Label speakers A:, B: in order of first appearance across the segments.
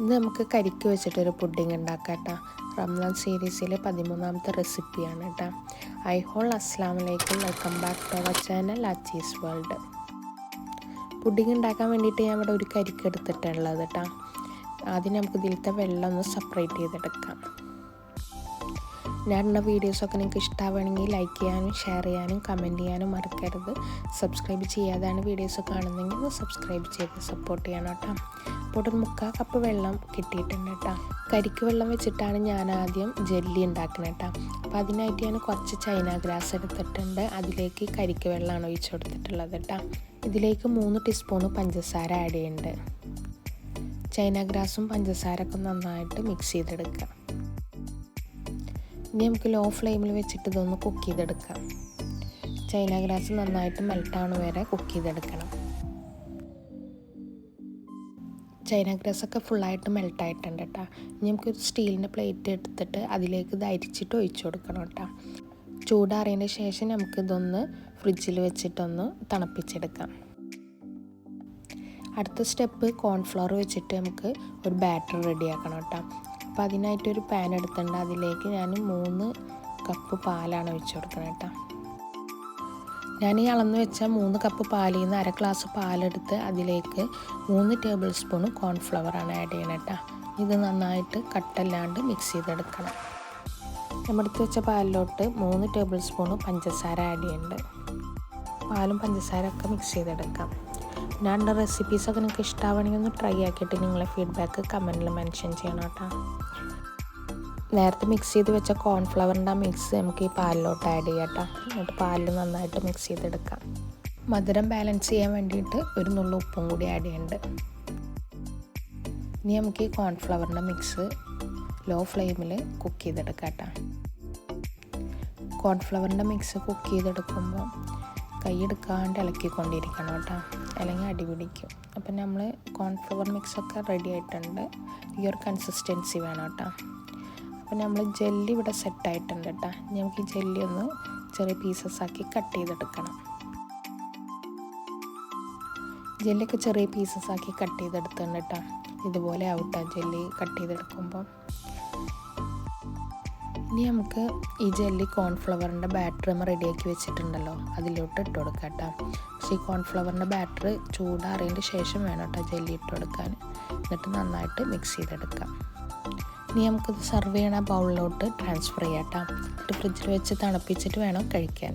A: ഇന്ന് നമുക്ക് കരിക്ക് വെച്ചിട്ടൊരു പുഡിംഗ് ഉണ്ടാക്കാം കേട്ടോ. റംസാൻ സീരീസിലെ പതിമൂന്നാമത്തെ റെസിപ്പിയാണ് കേട്ടോ. ഐ ഹോൾ അസ്സാം വലൈക്കും welcome back to our channel Achi's world. Pudding ഉണ്ടാക്കാൻ വേണ്ടിയിട്ട് ഞാൻ ഇവിടെ ഒരു കരിക്ക് എടുത്തിട്ടുള്ളത് കേട്ടോ. ആദ്യം നമുക്ക് ഇതിലത്തെ വെള്ളം ഒന്ന് സെപ്പറേറ്റ് ചെയ്തെടുക്കാം. ഇടുന്ന വീഡിയോസൊക്കെ നിങ്ങൾക്ക് ഇഷ്ടമാവുകയാണെങ്കിൽ ലൈക്ക് ചെയ്യാനും ഷെയർ ചെയ്യാനും കമന്റ് ചെയ്യാനും മറക്കരുത്. സബ്സ്ക്രൈബ് ചെയ്യാതാണ് വീഡിയോസ് കാണുന്നതെങ്കിൽ സബ്സ്ക്രൈബ് ചെയ്ത് സപ്പോർട്ട് ചെയ്യണം കേട്ടോ. അപ്പോൾ ഒരു മുക്കാൽ കപ്പ് വെള്ളം കിട്ടിയിട്ടുണ്ട് കേട്ടോ. കരിക്ക് വെള്ളം വെച്ചിട്ടാണ് ഞാൻ ആദ്യം ജെല്ലി ഉണ്ടാക്കുന്നത് കേട്ടോ. അപ്പോൾ അതിനായിട്ട് ഞാൻ കുറച്ച് ചൈന ഗ്രാസ് എടുത്തിട്ടുണ്ട്. അതിലേക്ക് കരിക്ക് വെള്ളമാണ് ഒഴിച്ചു കൊടുത്തിട്ടുള്ളത് കേട്ടോ. ഇതിലേക്ക് മൂന്ന് ടീസ്പൂൺ പഞ്ചസാര ആഡ് ചെയ്യുന്നുണ്ട്. ചൈന ഗ്രാസും പഞ്ചസാരൊക്കെ നന്നായിട്ട് മിക്സ് ചെയ്തെടുക്കുക. ഇനി നമുക്ക് ലോ ഫ്ലെയിമിൽ വെച്ചിട്ട് ഇതൊന്ന് കുക്ക് ചെയ്തെടുക്കാം. ചൈന ഗ്രാസ് നന്നായിട്ട് മെൽട്ടാണ് വരെ കുക്ക് ചെയ്തെടുക്കണം. ചൈന ഗ്രാസൊക്കെ ഫുള്ളായിട്ട് മെൽട്ടായിട്ടുണ്ട് കേട്ടോ ഇനി നമുക്കൊരു സ്റ്റീലിന്റെ പ്ലേറ്റ് എടുത്തിട്ട് അതിലേക്ക് ഇത് അരിച്ചിട്ട് ഒഴിച്ചു കൊടുക്കണം കേട്ടോ ചൂടാറിയതിന് ശേഷം നമുക്കിതൊന്ന് ഫ്രിഡ്ജിൽ വെച്ചിട്ടൊന്ന് തണുപ്പിച്ചെടുക്കാം. അടുത്ത സ്റ്റെപ്പ് കോൺഫ്ലവർ വെച്ചിട്ട് നമുക്ക് ഒരു ബാറ്റർ റെഡിയാക്കണം കേട്ടോ. അപ്പോൾ അതിനായിട്ടൊരു പാൻ എടുത്തിട്ടുണ്ട്. അതിലേക്ക് ഞാൻ മൂന്ന് കപ്പ് പാലാണ് ഒഴിച്ചു കൊടുക്കുന്നത് കേട്ടോ. ഞാൻ ഈ അളന്ന് വെച്ച മൂന്ന് കപ്പ് പാലിൽ നിന്ന് അര ഗ്ലാസ് പാലെടുത്ത് അതിലേക്ക് മൂന്ന് ടേബിൾ സ്പൂൺ കോൺഫ്ലവറാണ് ആഡ് ചെയ്യണം കേട്ടോ. ഇത് നന്നായിട്ട് കട്ടല്ലാണ്ട് മിക്സ് ചെയ്തെടുക്കണം. നമ്മളെടുത്ത് വെച്ച പാലിലോട്ട് മൂന്ന് ടേബിൾ സ്പൂൺ പഞ്ചസാര ആഡ് ചെയ്യുന്നുണ്ട് പാലും പഞ്ചസാര ഒക്കെ മിക്സ് ചെയ്തെടുക്കാം. ഞാൻ റെസിപ്പീസൊക്കെ നിങ്ങൾക്ക് ഇഷ്ടമാവണമെങ്കിൽ ഒന്ന് ട്രൈ ആക്കിയിട്ട് നിങ്ങളെ ഫീഡ്ബാക്ക് കമന്റിൽ മെൻഷൻ ചെയ്യണം കേട്ടോ. നേരത്തെ മിക്സ് ചെയ്ത് വെച്ച കോൺഫ്ലവറിന്റെ ആ മിക്സ് നമുക്ക് ഈ പാലിലോട്ട് ആഡ് ചെയ്യാം കേട്ടോ. എന്നിട്ട് പാലിൽ നന്നായിട്ട് മിക്സ് ചെയ്തെടുക്കാം. മധുരം ബാലൻസ് ചെയ്യാൻ വേണ്ടിയിട്ട് ഒരു നുള്ള ഉപ്പും കൂടി ആഡ് ചെയ്യുന്നുണ്ട് ഇനി നമുക്ക് ഈ കോൺഫ്ലവറിന്റെ മിക്സ് ലോ ഫ്ലെയിമിൽ കുക്ക് ചെയ്തെടുക്കാം കേട്ടോ. കോൺഫ്ലവറിന്റെ മിക്സ് കുക്ക് ചെയ്തെടുക്കുമ്പോൾ കൈയെടുക്കാണ്ട് ഇളക്കിക്കൊണ്ടിരിക്കണം കേട്ടോ. അല്ലെങ്കിൽ അടിപിടിക്കും അപ്പം നമ്മൾ കോൺഫ്ലവർ മിക്സൊക്കെ റെഡി ആയിട്ടുണ്ട്. ഈ ഒരു കൺസിസ്റ്റൻസി വേണം കേട്ടോ. അപ്പം നമ്മൾ ജെല്ലി ഇവിടെ സെറ്റായിട്ടുണ്ട് കേട്ടോ. നമുക്ക് ഈ ജെല്ലി ഒന്ന് ചെറിയ പീസസ് ആക്കി കട്ട് ചെയ്തെടുക്കണം. ജെല്ലിയൊക്കെ ചെറിയ പീസസ് ആക്കി കട്ട് ചെയ്തെടുത്തിട്ടുണ്ട് കേട്ടോ. ഇതുപോലെ ആവട്ടെ ജെല്ലി കട്ട് ചെയ്തെടുക്കുമ്പോൾ ഇനി നമുക്ക് ഈ ജെല്ലി കോൺഫ്ലവറിന്റെ ബാറ്റർ നമ്മൾ റെഡിയാക്കി വെച്ചിട്ടുണ്ടല്ലോ അതിലോട്ട് ഇട്ട് കൊടുക്കാം കേട്ടോ. പക്ഷേ ഈ കോൺഫ്ലവറിന്റെ ബാറ്റർ ചൂടാറിയതിന് ശേഷം വേണം കേട്ടോ ജെല്ലി ഇട്ട് കൊടുക്കാൻ. എന്നിട്ട് നന്നായിട്ട് മിക്സ് ചെയ്തെടുക്കാം. ഇനി നമുക്കിത് സെർവ് ചെയ്യണ ബൗളിലോട്ട് ട്രാൻസ്ഫർ ചെയ്യാം കേട്ടോ. എന്നിട്ട് ഫ്രിഡ്ജിൽ വെച്ച് തണുപ്പിച്ചിട്ട് വേണം കഴിക്കാൻ.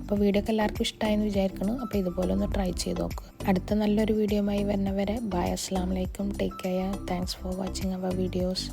A: അപ്പോൾ വീഡിയോ ഒക്കെ എല്ലാവർക്കും ഇഷ്ടമായെന്ന് വിചാരിക്കണം അപ്പോൾ ഇതുപോലെ ഒന്ന് ട്രൈ ചെയ്ത് നോക്കുക അടുത്ത നല്ലൊരു വീഡിയോയുമായി വരുന്നവരെ ബായ് അസ്സാം വലൈക്കും take care thanks for watching our videos